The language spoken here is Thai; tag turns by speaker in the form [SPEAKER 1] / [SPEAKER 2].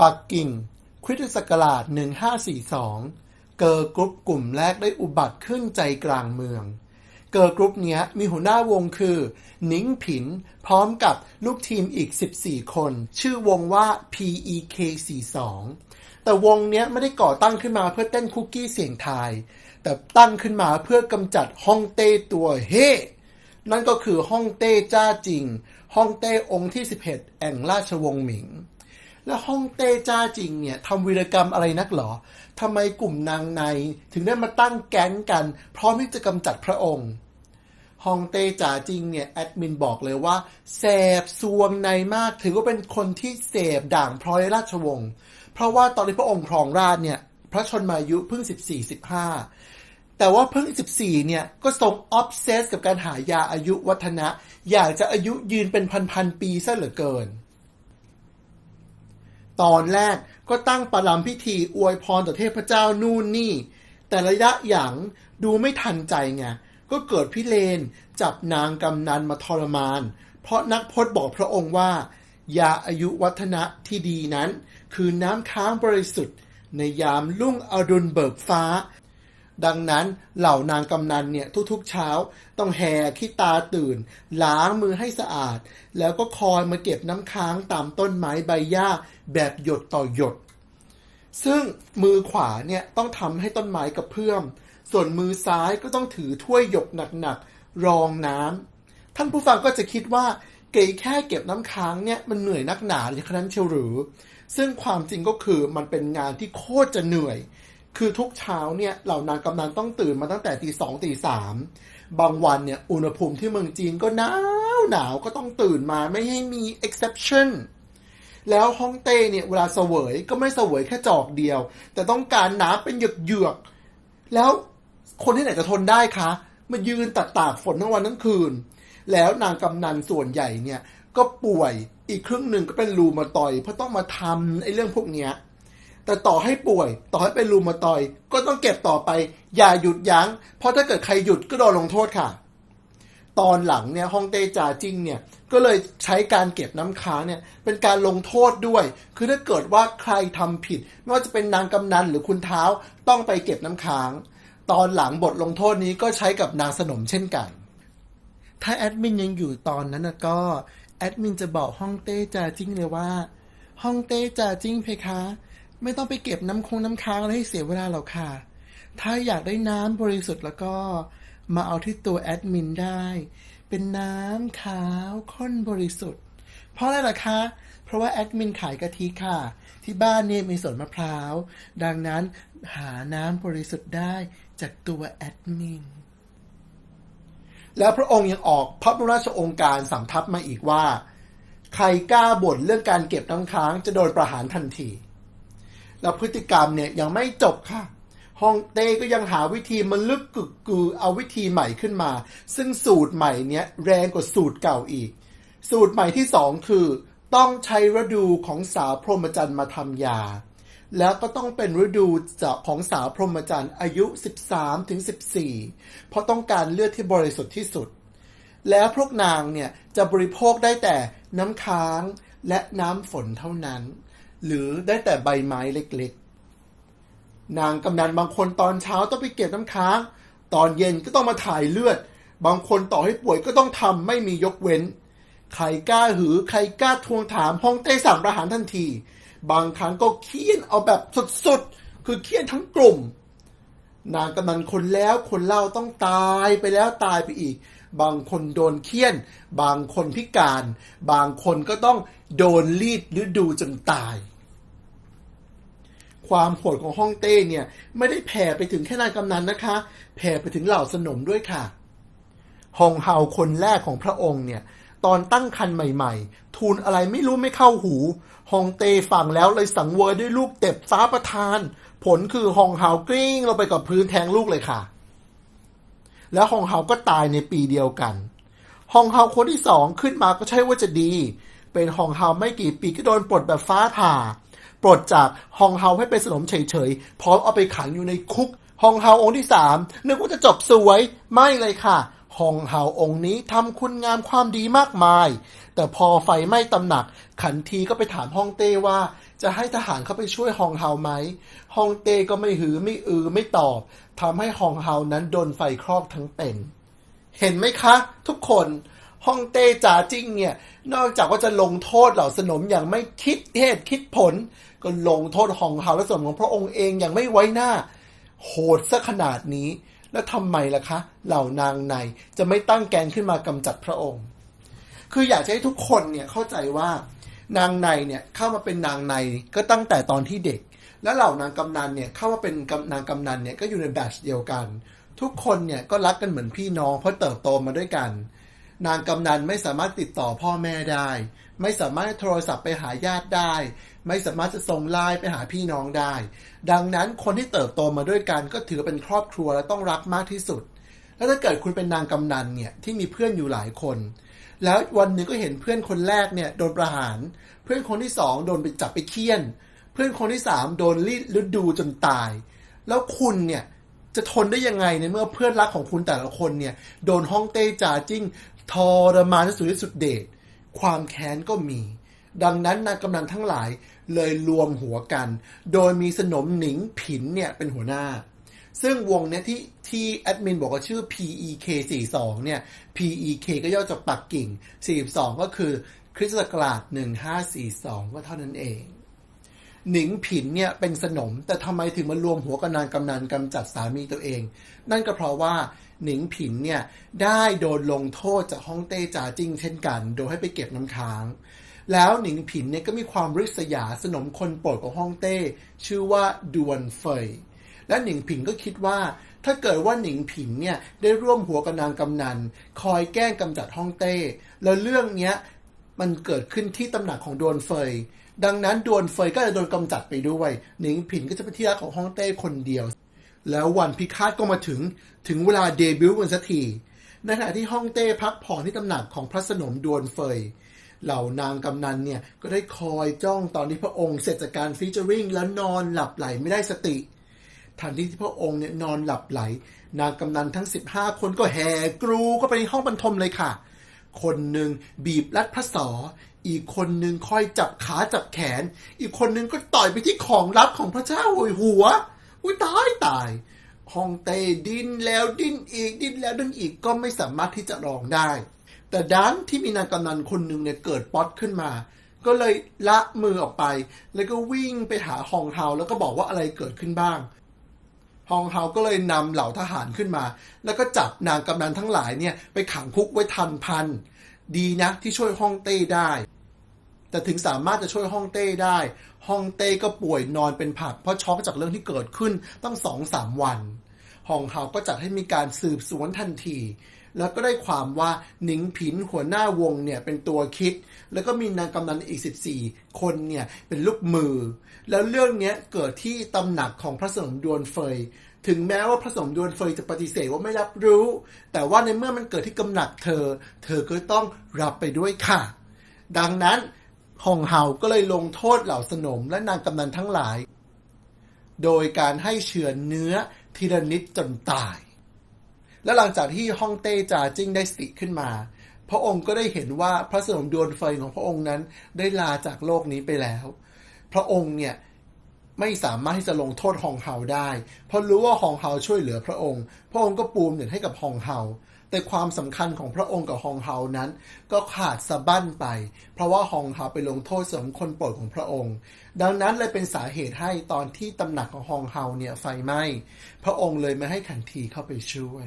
[SPEAKER 1] ปักกิ่ง คริสตศักราช 1542 เกิร์ลกรุ๊ปกลุ่มแรกได้อุบัติขึ้นใจกลางเมือง เกิร์ลกรุ๊ปเนี้ยมีหัวหน้าวงคือนิงผิน พร้อมกับลูกทีมอีก 14 คน ชื่อวงว่า PEK42 แต่วงเนี้ยไม่ได้ก่อตั้งขึ้นมาเพื่อเต้นคุกกี้เสียงทาย แต่ตั้งขึ้นมาเพื่อกำจัดฮ่องเต้ตัวเฮ่นั่นก็คือฮ่องเต้จ้าจริงฮ่องเต้องค์ที่ 11 แห่งราชวงศ์หมิง แล้วฮ่องเต้จ้าจริงเนี่ยทำวีรกรรมอะไรนักหรอทำไมกลุ่มนางในถึงได้มาตั้งแก๊งกัน พร้อมที่จะกำจัดพระองค์ฮ่องเต้จ๋าจริงเนี่ยแอดมินบอกเลยว่าแสบซวงในมากถือว่าเป็นคนที่เสพด่างพร้อยราชวงศ์เพราะว่าตอนที่พระองค์ครองราชเนี่ยพระชนมายุเพิ่ง 14-15 แต่ว่าเพิ่ง 14 เนี่ย ก็ทรงออฟเซสกับการหายาอายุวัฒนะ อยากจะอายุยืนเป็นพันๆปีซะเหลือเกิน ตอนแรกก็ตั้งประลำพิธีอวยพรต่อเทพเจ้านู่นนี่ แต่ระยะหยังดูไม่ทันใจไงก็เกิดพิเรนจับนางกำนันมาทรมาน เพราะนักพจน์บอกพระองค์ว่า ยาอายุวัฒนะที่ดีนั้น คือน้ำค้างบริสุทธิ์ ในยามลุ่งอรุณเบิกฟ้า ดังนั้นเหล่านางกำนันเนี่ยทุกๆเช้า ต้องแห่ขี้ตาตื่น ล้างมือให้สะอาด แล้วก็คอยมาเก็บน้ำค้างตามต้นไม้ใบหญ้าแบบหยดต่อหยด ซึ่งมือขวาเนี่ยต้องทำให้ต้นไม้กระเพื่อม ส่วนมือซ้ายก็ต้องถือถ้วยหยกหนักๆรองน้ำท่านผู้ฟังก็จะคิดว่าเก๋แค่เก็บน้ำค้างเนี่ยมันเหนื่อยนักหนาหรือขนาดนั้นเชียวหรือ ซึ่งความจริงก็คือมันเป็นงานที่โคตรจะเหนื่อย คือทุกเช้าเนี่ยเหล่านางกำนันต้องตื่นมาตั้งแต่ตีสองตีสามบางวันเนี่ยอุณหภูมิที่เมืองจีนก็หนาวหนาวก็ต้องตื่นมาไม่ให้มี exception แล้วฮ่องเต้เนี่ยเวลาเสวยก็ไม่เสวยแค่จอกเดียว แต่ต้องการน้ำเป็นหยกหยกแล้วคนที่ไหนจะทนได้คะมายืนตักตากฝนทั้งวันทั้งคืน แล้วนางกำนันส่วนใหญ่เนี่ยก็ป่วยอีกครึ่งหนึ่งก็เป็นรูมาตอยเพราะต้องมาทำไอ้เรื่องพวกเนี้ย แต่ต่อให้ป่วย ต่อให้เป็นรูมาตอย ก็ต้องเก็บต่อไป อย่าหยุดยัง้ง เพราะถ้าเกิดใครหยุดก็โดนลงโทษค่ะ ตอนหลังเนี่ยฮ่องเต้จาจิ้งเนี่ยก็เลยใช้การเก็บน้ำค้างเนี่ยเป็นการลงโทษด้วย คือถ้าเกิดว่าใครทำผิด ไม่ว่าจะเป็นนางกำนันหรือคุณเท้าต้องไปเก็บน้ำค้าง ตอนหลังบทลงโทษนี้ก็ใช้กับนางสนมเช่นกัน ถ้าแอดมินยังอยู่ตอนนั้นนะก็แอดมินจะบอกฮ่องเต้จาจิ้งเลยว่าฮ่องเต้จาจิ้งเพคะ ไม่ต้องไปเก็บน้ำคงน้ำค้างอะไรให้เสียเวลาหรอกค่ะ ถ้าอยากได้น้ำบริสุทธิ์แล้วก็มาเอาที่ตัวแอดมินได้ เป็นน้ำขาวข้นบริสุทธิ์ เพราะอะไรล่ะคะ เพราะว่าแอดมินขายกะทิค่ะ ที่บ้านเนี่ยมีสวนมะพร้าว ดังนั้นหาน้ำบริสุทธิ์ได้จากตัวแอดมิน แล้วพระองค์ยังออกพระบรมราชโองการสำทับมาอีกว่า ใครกล้าบ่นเรื่องการเก็บน้ำค้างจะโดนประหารทันที แล้วพฤติกรรมเนี่ยยังไม่จบค่ะฮองเต้ก็ยังหาวิธีมันลึกกึกกือเอาวิธีใหม่ขึ้นมา ซึ่งสูตรใหม่เนี้ยแรงกว่าสูตรเก่าอีก สูตรใหม่ที่สองคือ ต้องใช้ฤดูของสาวพรหมจรรย์มาทำยา แล้วก็ต้องเป็นฤดูของสาวพรหมจรรย์อายุ 13ถึง14เพราะต้องการเลือดที่บริสุทธิ์ที่สุด แล้วพวกนางเนี่ยจะบริโภคได้แต่น้ำค้างและน้ำฝนเท่านั้น หรือได้แต่ใบไม้เล็กๆ นางกำนันบางคนตอนเช้าต้องไปเก็บน้ำค้าง ตอนเย็นก็ต้องมาถ่ายเลือด บางคนต่อให้ป่วยก็ต้องทำไม่มียกเว้น ใครกล้าหือใครกล้าทวงถามห้องเต้สั่งประหารทันที บางครั้งก็เคี่ยนเอาแบบสุดๆ คือเคี่ยนทั้งกลุ่ม นางกำนันคนแล้วคนเล่าต้องตายไปแล้วตายไปอีกบางคนโดนเคี่ยน บางคนพิการ บางคนก็ต้อง โดนรีดหรือดูจนตาย ความโหดของฮ่องเต้เนี่ย ไม่ได้แผ่ไปถึงแค่นางกำนันนะคะ แผ่ไปถึงเหล่าสนมด้วยค่ะฮองเฮาคนแรกของพระองค์เนี่ย ตอนตั้งครรภ์ใหม่ๆ ทูลอะไรไม่รู้ไม่เข้าหูฮองเต้ฟังแล้วเลยสังเวยด้วยลูกเต็บฟ้าประทาน ผลคือฮองเฮากริ้งลงไปกับพื้นแทงลูกเลยค่ะ แล้วฮองเฮาก็ตายในปีเดียวกันฮองเฮาคนที่สองขึ้นมาก็ใช่ว่าจะดี เป็นฮองเฮาไม่กี่ปีก็โดนปลดแบบฟ้าผ่า ปลดจากฮองเฮาให้เป็นสนมเฉยๆ พร้อมเอาไปขังอยู่ในคุกฮองเฮาองค์ที่สามนึกว่าจะจบสวยไม่เลยค่ะฮองเฮาองค์นี้ทำคุณงามความดีมากมาย แต่พอไฟไหม้ตำหนัก ขันทีก็ไปถามฮองเต้ว่า จะให้ทหารเข้าไปช่วยฮองเฮาไหมฮองเต้ก็ไม่หือไม่อือไม่ตอบทำให้ฮองเฮานั้นโดนไฟคลอกทั้งเป็น เห็นไหมคะ ทุกคน ฮ่องเต้จ่าจิ้งเนี่ย นอกจากว่าจะลงโทษเหล่าสนมอย่างไม่คิดเหตุคิดผล ก็ลงโทษฮองเฮาและสนมของพระองค์เองอย่างไม่ไว้หน้า โหดซะขนาดนี้ แล้วทำไมล่ะคะ เหล่านางในจะไม่ตั้งแกงขึ้นมากำจัดพระองค์ คืออยากจะให้ทุกคนเนี่ยเข้าใจว่านางในเนี่ยเข้ามาเป็นนางในก็ตั้งแต่ตอนที่เด็ก แล้วเหล่านางกำนันเนี่ยเข้ามาเป็นนางกำนันเนี่ยก็อยู่ในแบชเดียวกัน ทุกคนเนี่ยก็รักกันเหมือนพี่น้องเพราะเติบโตมาด้วยกัน นางกำนันไม่สามารถติดต่อพ่อแม่ได้ ไม่สามารถโทรศัพท์ไปหาญาติได้ ไม่สามารถจะส่งไลน์ไปหาพี่น้องได้ ดังนั้นคนที่เติบโตมาด้วยกันก็ถือเป็นครอบครัวและต้องรักมากที่สุด แล้วถ้าเกิดคุณเป็นนางกำนันเนี่ยที่มีเพื่อนอยู่หลายคน แล้ววันหนึ่งก็เห็นเพื่อนคนแรกเนี่ยโดนประหาร เพื่อนคนที่สองโดนไปจับไปเคี่ยน เพื่อนคนที่สามโดนรีดฤดูจนตาย แล้วคุณเนี่ยจะทนได้ยังไงในเมื่อเพื่อนรักของคุณแต่ละคนเนี่ย โดนห้องเต้จ่าจิ้ง ทรมานที่สุดที่สุดเดชความแค้นก็มี ดังนั้นนางกำนันทั้งหลายเลยรวมหัวกัน โดยมีสนมหนิงผินเนี่ยเป็นหัวหน้า ซึ่งวงเนี้ยที่ที่แอดมินบอกว่าชื่อ PEK 42เนี่ย PEK ก็ย่อจากปักกิ่ง 42 ก็คือคริสตศักราช1542 ก็เท่านั้นเอง หนิงผินเนี่ยเป็นสนม แต่ทำไมถึงมารวมหัวกับนางกำนันกำจัดสามีตัวเอง นั่นก็เพราะว่าหนิงผินเนี่ยได้โดนลงโทษจากฮ่องเต้จ่าจิ้งเช่นกัน โดยให้ไปเก็บน้ำค้าง แล้วหนิงผินเนี่ยก็มีความริษยาสนมคนโปรดของฮ่องเต้ ชื่อว่าดวนเฟย และหนิงผินก็คิดว่าถ้าเกิดว่าหนิงผินเนี่ยได้ร่วมหัวกับนางกำนัน คอยแกล้งกำจัดฮ่องเต้ แล้วเรื่องเนี้ยมันเกิดขึ้นที่ตำหนักของดวนเฟย ดังนั้นดวนเฟยก็จะโดนกำจัดไปด้วยหนิงผินก็จะเป็นที่รักของฮ่องเต้คนเดียว แล้ววันพิฆาตก็มาถึงถึงเวลาเดบิวต์กันสักทีในขณะที่ฮ่องเต้พักผ่อนที่ตำหนักของพระสนมดวนเฟยเหล่านางกำนันเนี่ยก็ได้คอยจ้องตอนที่พระองค์เสร็จจากการฟีเจอริงแล้วนอนหลับไหลไม่ได้สติทันทีที่พระองค์เนี่ยนอนหลับไหล นางกำนันทั้ง 15 คนก็แห่กรูก็ไปในห้องบรรทมเลยค่ะ คนหนึ่งบีบรัดพระศออีกคนหนึ่งคอยจับขาจับแขน อีกคนหนึ่งก็ต่อยไปที่ของลับของพระเจ้าโอยหัวอุ้ยตายตายห้องเต้ดิ้นแล้วดิ้นอีกดิ้นแล้วดิ้นอีกก็ไม่สามารถที่จะร้องได้ แต่ดันที่มีนางกำนันคนหนึ่งเนี่ยเกิดป๊อตขึ้นมา ก็เลยละมือออกไป แล้วก็วิ่งไปหาฮองเฮาแล้วก็บอกว่าอะไรเกิดขึ้นบ้าง ฮองเฮาก็เลยนำเหล่าทหารขึ้นมา แล้วก็จับนางกำนันทั้งหลายเนี่ยไปขังคุกไว้ทันพัน ดีนะที่ช่วยฮ่องเต้ได้ แต่ถึงสามารถจะช่วยฮ่องเต้ได้ฮ่องเต้ก็ป่วยนอนเป็นผัก เพราะช็อกจากเรื่องที่เกิดขึ้นตั้งสองสามวันฮองเฮาก็จัดให้มีการสืบสวนทันที แล้วก็ได้ความว่าหนิงผินหัวหน้าวงเนี่ยเป็นตัวคิด แล้วก็มีนางกำนันอีก 14 คนเนี่ยเป็นลูกมือ แล้วเรื่องนี้เกิดที่ตำหนักของพระสนมดวนเฟย ถึงแม้ว่าพระสนมดวนเฟยจะปฏิเสธว่าไม่รับรู้ แต่ว่าในเมื่อมันเกิดที่กำหนักเธอ เธอก็ต้องรับไปด้วยค่ะ ดังนั้นฮองเฮาก็เลยลงโทษเหล่าสนมและนางกำนันทั้งหลาย โดยการให้เฉือนเนื้อทีละนิดจนตาย และหลังจากที่ฮ่องเต้จาจิ้งได้สติขึ้นมา พระองค์ก็ได้เห็นว่าพระสนมดวนเฟยของพระองค์นั้นได้ลาจากโลกนี้ไปแล้ว พระองค์เนี่ยไม่สามารถที่จะลงโทษฮองเฮาได้ เพราะรู้ว่าฮองเฮาช่วยเหลือพระองค์ พระองค์ก็ปูมเน็ตให้กับฮองเฮา แต่ความสำคัญของพระองค์กับฮองเฮานั้น ก็ขาดสะบั้นไป เพราะว่าฮองเฮาไปลงโทษสมคนโปรดของพระองค์ ดังนั้นเลยเป็นสาเหตุให้ตอนที่ตำหนักของฮองเฮาเนี่ยไฟไหม้ พระองค์เลยไม่ให้ขันทีเข้าไปช่วย